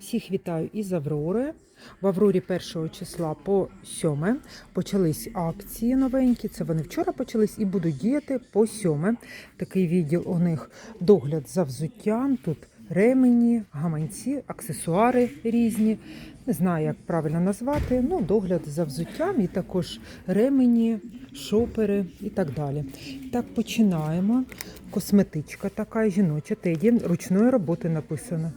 Всіх вітаю із Аврори. В Аврорі 1 числа по 7 почались акції новенькі. Це вони вчора почались і будуть діяти по 7. Такий відділ у них догляд за взуттям. Тут ремені, гаманці, аксесуари різні. Не знаю, як правильно назвати. Ну, догляд за взуттям і також ремені, шопери і так далі. Так, починаємо. Косметичка така жіноча, теді ручної роботи написано.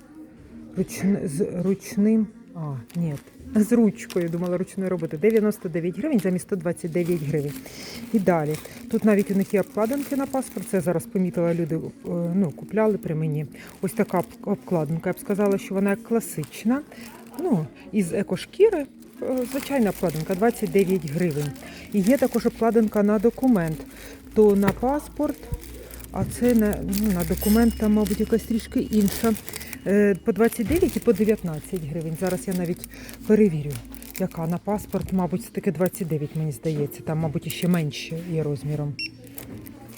З ручним. А, ні. З ручкою думала ручної роботи. 99 гривень замість 129 гривень. І далі. Тут навіть у них є обкладинки на паспорт. Це зараз помітила люди, е, ну, купляли при мені. Ось така обкладинка. Я б сказала, що вона класична. Ну, із екошкіри. Е, Звичайна обкладинка 29 гривень. І є також обкладинка на документ. То на паспорт, а це на, ну, на документ, там, мабуть, якась трішки інша. Е, По 29 і по 19 гривень. Зараз я навіть перевірю, яка на паспорт, мабуть, таки 29, мені здається. Там, мабуть, ще менше є розміром.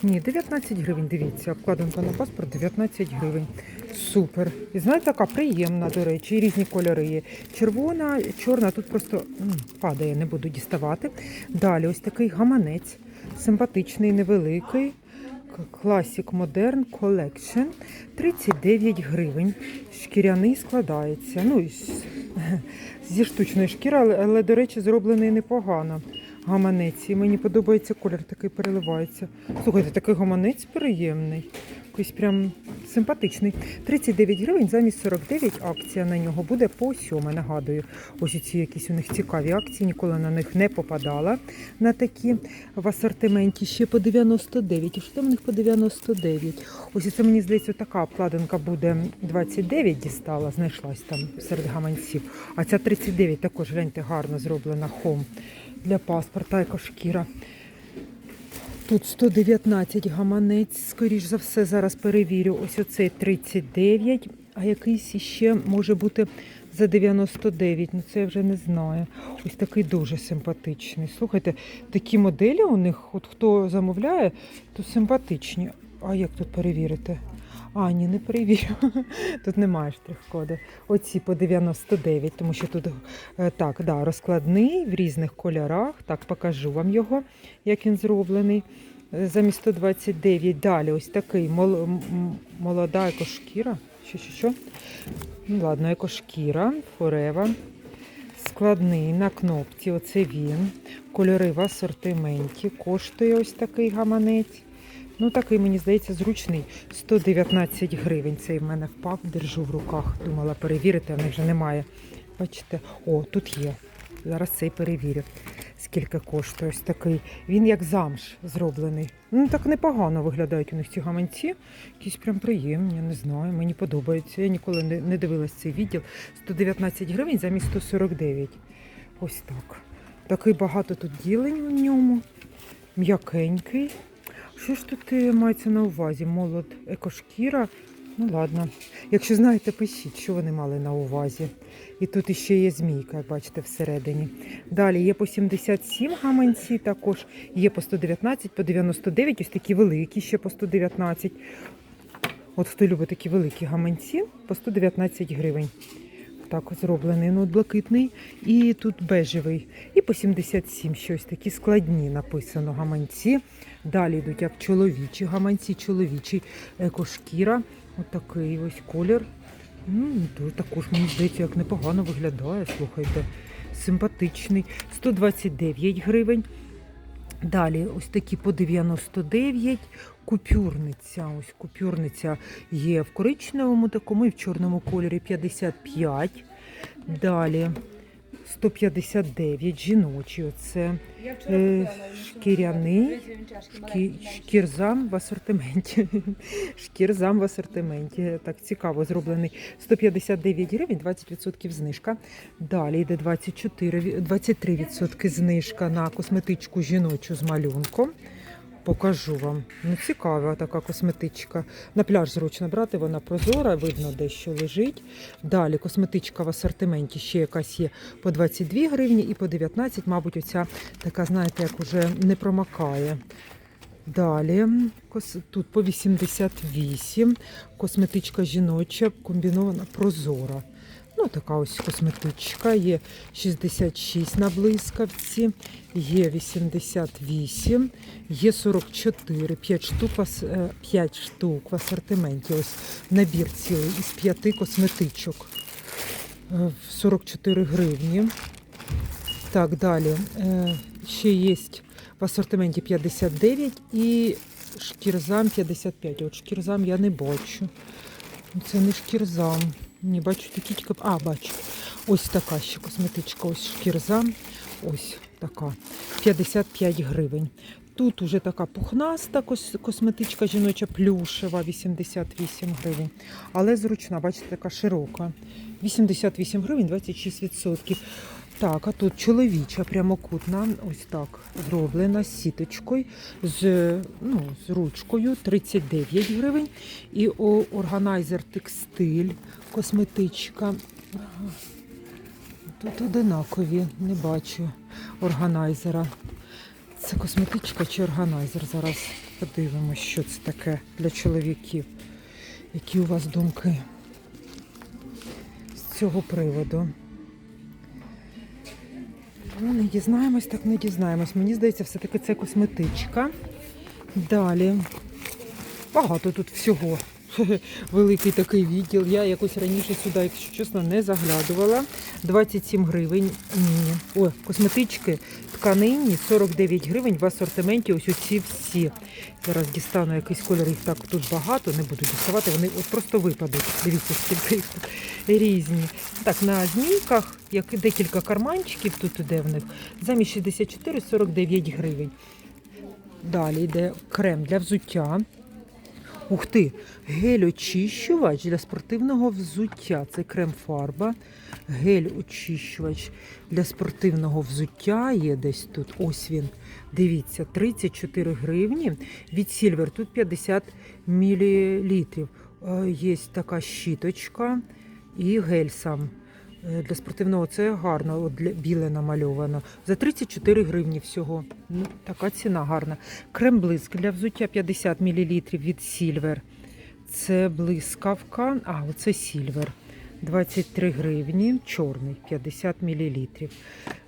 Ні, 19 гривень, дивіться, обкладинка на паспорт 19 гривень. Супер. І знаєте, така приємна, до речі, і різні кольори є. Червона, чорна, тут просто м, падає, не буду діставати. Далі ось такий гаманець, симпатичний, невеликий. Classic Modern Collection 39 гривень. Шкіряний складається. Ну, зі штучної шкіри, але, але, до речі, зроблений непогано. Гаманець. І мені подобається колір, такий переливається. Слухайте, такий гаманець приємний. Якийсь прям симпатичний. 39 гривень замість 49 акція на нього буде по 7, нагадую. Ось ці якісь у них цікаві акції, ніколи на них не попадала на такі в асортименті. Ще по 99. І що там у них по 99? Ось це мені здається, така обкладинка буде 29 дістала, знайшлась там серед гаманців. А ця 39 також гляньте, гарно зроблена хом для паспорта, екошкіра. Тут 119 гаманець, скоріш за все, зараз перевірю. Ось оцей 39, а якийсь іще може бути за 99. Ну це я вже не знаю. Ось такий дуже симпатичний. Слухайте, такі моделі у них, от хто замовляє, то симпатичні. А як тут перевірити? А, ні, не перевірю. Тут немає штрих-коду. Оці по 99, тому що тут е, так, да, розкладний в різних кольорах. Так, покажу вам його, як він зроблений. Е, Замість 129 далі ось такий молода екошкіра. Що, що, що? Ну ладно, екошкіра, форева. Складний на кнопці, оце він. Кольори в асортименті. Коштує ось такий гаманець. Ну, такий, мені здається, зручний. 119 гривень. Цей в мене впав, держу в руках. Думала перевірити, а в них вже немає. Бачите, о, тут є. Зараз цей перевірю. Скільки коштує ось такий. Він як замш зроблений. Ну, так непогано виглядають у них ці гаманці. Якісь прям приємні, не знаю. Мені подобається. Я ніколи не дивилась цей відділ. 119 гривень замість 149. Ось так. Такий багато тут ділень у ньому. М'якенький. Що ж тут е, мається на увазі? Молод екошкіра. Ну ладно. Якщо знаєте, пишіть, що вони мали на увазі. І тут іще є змійка, як бачите, всередині. Далі є по 77 гаманці, також є по 119, по 99, ось такі великі, ще по 119. От хто любить такі великі гаманці, по 119 гривень. Так зроблений, ну от блакитний. І тут бежевий. І по 77 щось такі складні написано гаманці. Далі йдуть як чоловічі гаманці, чоловічий екошкіра. Отакий ось колір. Ну, також мені здається, як непогано виглядає. Слухайте, симпатичний. 129 гривень. Далі ось такі по 99. Купюрниця. Ось купюрниця є в коричневому такому і в чорному кольорі 55. Далі 159 жіночі. Оце Е, шкіряний, шкі- шкірзам в асортименті. Шкірзам в асортименті. Так цікаво зроблений. 159 гривень, 20% знижка. Далі йде 24, ві- 23% знижка на косметичку жіночу з малюнком. Покажу вам. Ну, цікава така косметичка. На пляж зручно брати, вона прозора, видно, де що лежить. Далі косметичка в асортименті ще якась є по 22 гривні і по 19, мабуть, оця така, знаєте, як уже не промакає. Далі тут по 88, косметичка жіноча, комбінована прозора. Ну, така ось косметичка. Є 66 на блискавці, є 88, є 44, 5 штук, в е, 5 штук в асортименті. Ось набір цілий із 5 косметичок. Е, в 44 гривні. Так, далі. Е, Ще є в асортименті 59 і шкірзам 55. От шкірзам я не бачу. Це не шкірзам. Не бачу такі тільки. А, бачу. Ось така ще косметичка. Ось шкірза. Ось така. 55 гривень. Тут уже така пухнаста косметичка жіноча плюшева, 88 гривень. Але зручна, бачите, така широка. 88 гривень, 26%. Так, а тут чоловіча прямокутна, ось так зроблена з сіточкою, з, ну, з ручкою 39 гривень. І органайзер текстиль, косметичка. Тут одинакові, не бачу органайзера. Це косметичка чи органайзер? Зараз подивимося, що це таке для чоловіків. Які у вас думки з цього приводу? Ну, не дізнаємось, так не дізнаємось. Мені здається, все-таки це косметичка. Далі. Багато тут всього. Великий такий відділ. Я якось раніше сюди, якщо чесно, не заглядувала. 27 гривень. Ні. О, косметички тканинні 49 гривень в асортименті. Ось оці всі. Зараз дістану якийсь кольор, їх так тут багато, не буду діставати, вони от просто випадуть. Дивіться, скільки їх тут різні. Так, на змійках як декілька карманчиків тут іде в них. Замість 64 49 гривень. Далі йде крем для взуття. Ух ти, гель-очищувач для спортивного взуття. Це крем-фарба. Гель-очищувач для спортивного взуття є десь тут. Ось він. Дивіться, 34 гривні. Від Сільвер тут 50 мл. Є така щіточка і гель сам. Е, Для спортивного це гарно, от біле намальовано. За 34 гривні всього. Ну, така ціна гарна. Крем-блиск для взуття 50 мл від Сільвер. Це блискавка, а оце Сільвер. 23 гривні, чорний 50 мл.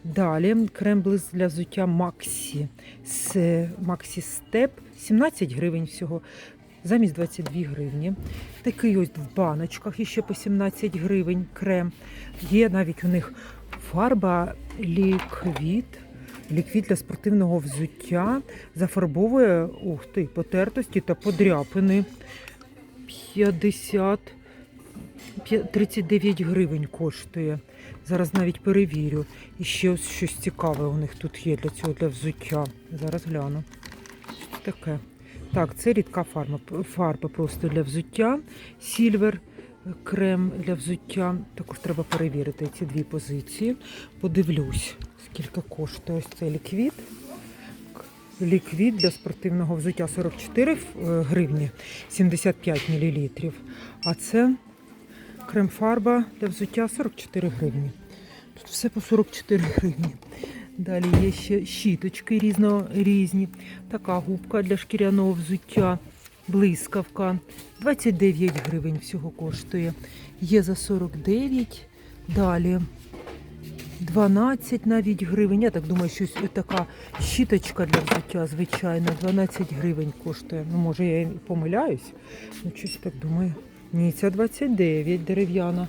Далі крем-блиск для взуття Максі. З Максі Степ 17 гривень всього. Замість 22 гривні. Такий ось в баночках іще по 17 гривень крем. Є навіть у них фарба ліквід. Ліквід для спортивного взуття зафарбовує ух ти, потертості та подряпини. 50 39 гривень коштує. Зараз навіть перевірю. І ще ось щось цікаве у них тут є для цього для взуття. Зараз гляну. Що таке? Так, це рідка фарба, фарба просто для взуття. Сільвер крем для взуття. Також треба перевірити ці дві позиції. Подивлюсь, скільки коштує ось цей ліквід. Ліквід для спортивного взуття 44 е, гривні 75 мл. А це крем-фарба для взуття 44 гривні. Тут все по 44 гривні. Далі є ще щіточки різно, різні. Така губка для шкіряного взуття, блискавка. 29 гривень всього коштує. Є за 49. Далі 12 навіть гривень. Я так думаю, що така щіточка для взуття, звичайно, 12 гривень коштує. Ну, може, я помиляюсь. Ну, щось так думаю. Ні, ця 29 дерев'яна.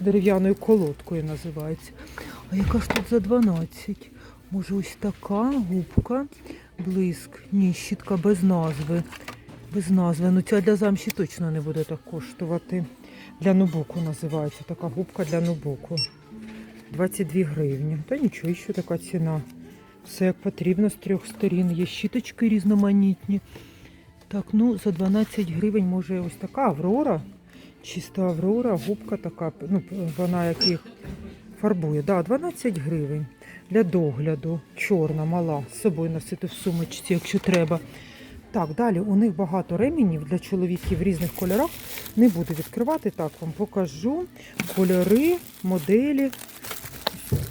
Дерев'яною колодкою називається. А яка ж тут за 12? Може, ось така губка, блиск. Ні, щітка без назви. Без назви. Ну ця для замші точно не буде так коштувати. Для нубуку називається. Така губка для нубуку. 22 гривні. Та нічого, ще така ціна. Все як потрібно з трьох сторін. Є щіточки різноманітні. Так, ну за 12 гривень може ось така Аврора. Чиста Аврора, губка така, ну, вона яких фарбує. Да, 12 гривень для догляду. Чорна, мала. З собою носити в сумочці, якщо треба. Так, далі у них багато ременів для чоловіків в різних кольорах. Не буду відкривати, так вам покажу. Кольори, моделі.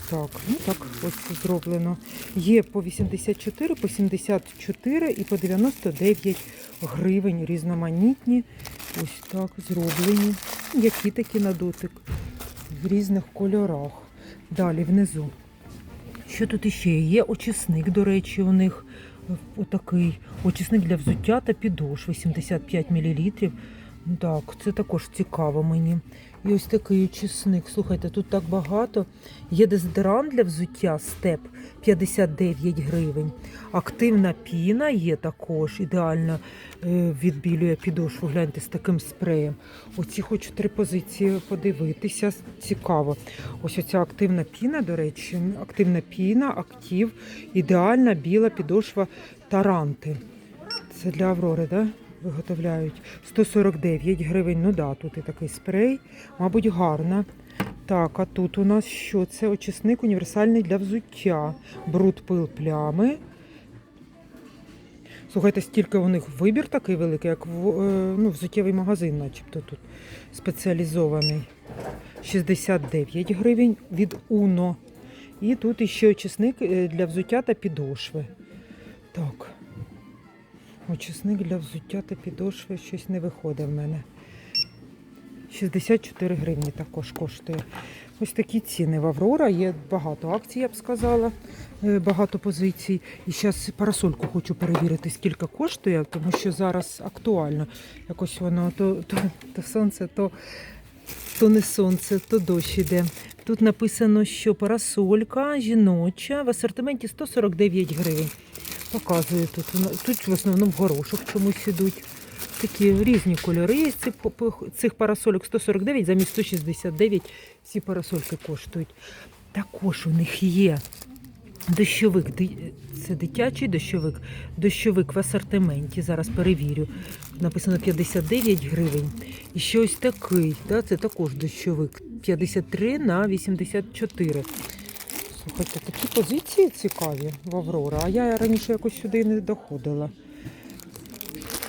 Так, ну так ось зроблено. Є по 84, по 74 і по 99 гривень різноманітні. Ось так зроблені. Які такі на дотик. в різних кольорах. Далі внизу. Що тут іще є? Очисник, до речі, у них е, отакий. Очисник для взуття та підошв 85 мл. Так, це також цікаво мені. І ось такий очисник. Слухайте, тут так багато. Є дезодорант для взуття степ 59 гривень. Активна піна є також, ідеально е, відбілює підошву. Гляньте з таким спреєм. Оці хочу три позиції подивитися. Цікаво. Ось оця активна піна, до речі, активна піна, актив, ідеальна біла підошва таранти. Це для Аврори, да? Виготовляють 149 гривень. Ну да, тут і такий спрей, мабуть, гарна. Так, а тут у нас що? Це очисник універсальний для взуття. Бруд, пил, плями. Слухайте, стільки у них вибір такий великий, як е, ну, взуттєвий магазин, начебто тут спеціалізований. 69 гривень від Uno. І тут іще очисник е, для взуття та підошви. Так. Очисник для взуття та підошви щось не виходить в мене. 64 гривні також коштує. Ось такі ціни в Аврора. Є багато акцій, я б сказала, е, багато позицій. І зараз парасольку хочу перевірити, скільки коштує, тому що зараз актуально. Якось воно то, то, то сонце, то, то не сонце, то дощ іде. Тут написано, що парасолька жіноча в асортименті 149 гривень. Показую тут. Тут в основному горошок чомусь ідуть. Такі різні кольори цих, парасольок 149 замість 169 ці парасольки коштують. Також у них є дощовик. Це дитячий дощовик. Дощовик в асортименті. Зараз перевірю. Написано 59 гривень. І ще ось такий. Це також дощовик. 53 на 84. Слухайте, такі позиції цікаві в Аврора, а я раніше якось сюди не доходила.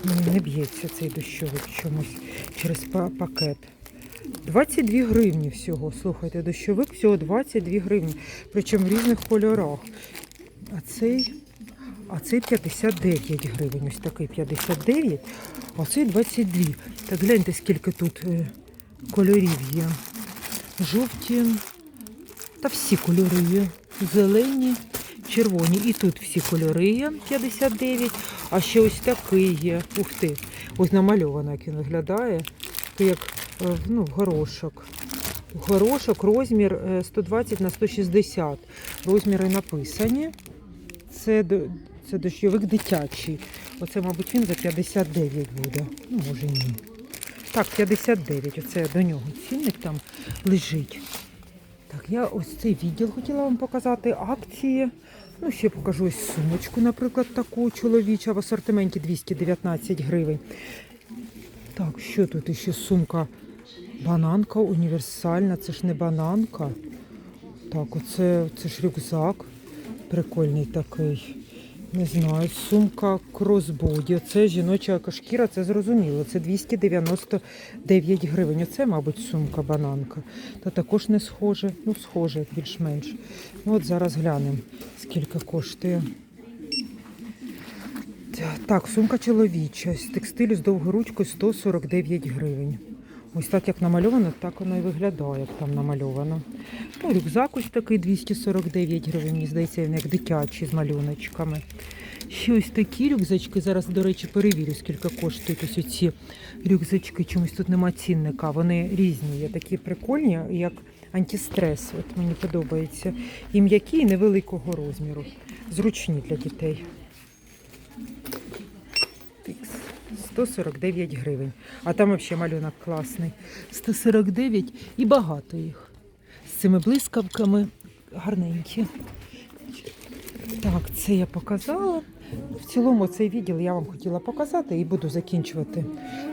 Мені Не б'ється цей дощовик чомусь через пакет. 22 гривні всього. Слухайте, дощовик всього 22 гривні. Причому в різних кольорах. А цей, а цей 59 гривень. Ось такий 59, а цей 22. Так гляньте, скільки тут е, кольорів є. Жовті, та всі кольори є. Зелені, червоні. І тут всі кольори є 59. А ще ось такий є. Ух ти. Ось намальовано, як він виглядає. Як е, ну, горошок. Горошок, розмір е, 120 на 160. Розміри написані. Це, це дощовик дитячий. Оце, мабуть, він за 59 буде. Ну, може ні. Так, 59. Оце до нього цінник там лежить. Так, я ось цей відділ хотіла вам показати. Акції. Ну, ще покажу ось сумочку, наприклад, таку чоловіча в асортименті 219 гривень. Так, що тут ще сумка? Бананка універсальна, це ж не бананка. Так, оце це ж рюкзак. Прикольний такий. Не знаю, сумка кросбоді. Оце жіноча шкіра, це зрозуміло. Це 299 гривень. Оце, мабуть, сумка бананка. Та також не схоже. Ну, схоже, більш-менш. Ну, от зараз глянемо, скільки коштує. Так, сумка чоловіча з текстилю з довгою ручкою 149 гривень. Ось так як намальовано, так воно і виглядає, як там намальовано. Ну, рюкзак ось такий 249 гривень, мені здається, він як дитячий з малюночками. Ще ось такі рюкзачки. Зараз, до речі, перевірю, скільки коштують ось ці рюкзачки. Чомусь тут нема цінника. Вони різні, є такі прикольні, як антистрес. От мені подобається. І м'які, і невеликого розміру. Зручні для дітей. Тикс. 149 гривень. А там взагалі малюнок класний. 149 і багато їх. З цими блискавками гарненькі. Так, це я показала. В цілому цей відділ я вам хотіла показати і буду закінчувати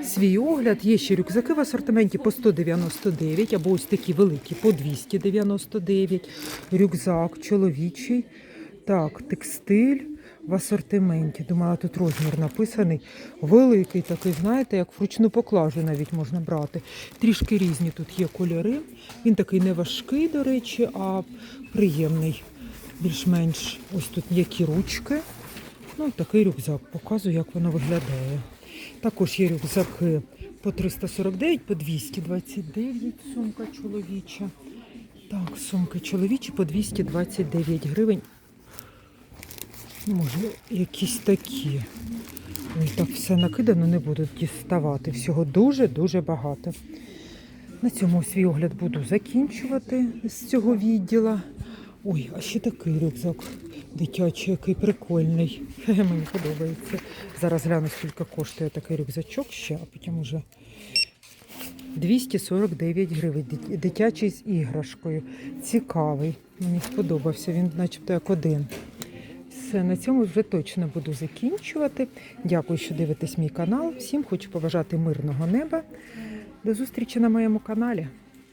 свій огляд. Є ще рюкзаки в асортименті по 199, або ось такі великі по 299. Рюкзак чоловічий. Так, текстиль в асортименті. Думала, тут розмір написаний. Великий такий, знаєте, як вручну поклажу навіть можна брати. Трішки різні тут є кольори. Він такий не важкий, до речі, а приємний. Більш-менш ось тут м'які ручки. Ну, такий рюкзак. Показую, як воно виглядає. Також є рюкзаки по 349, по 229 сумка чоловіча. Так, сумки чоловічі по 229 гривень. Може, якісь такі. Ой, так все накидано, не буду діставати. Всього дуже-дуже багато. На цьому свій огляд буду закінчувати з цього відділа. Ой, а ще такий рюкзак дитячий, який прикольний. Хе-хе, Мені подобається. Зараз гляну, скільки коштує такий рюкзачок ще, а потім уже 249 гривень. Дитячий з іграшкою. Цікавий. Мені сподобався, він начебто як один. Все, на цьому вже точно буду закінчувати. Дякую, що дивитесь мій канал. Всім хочу побажати мирного неба. До зустрічі на моєму каналі.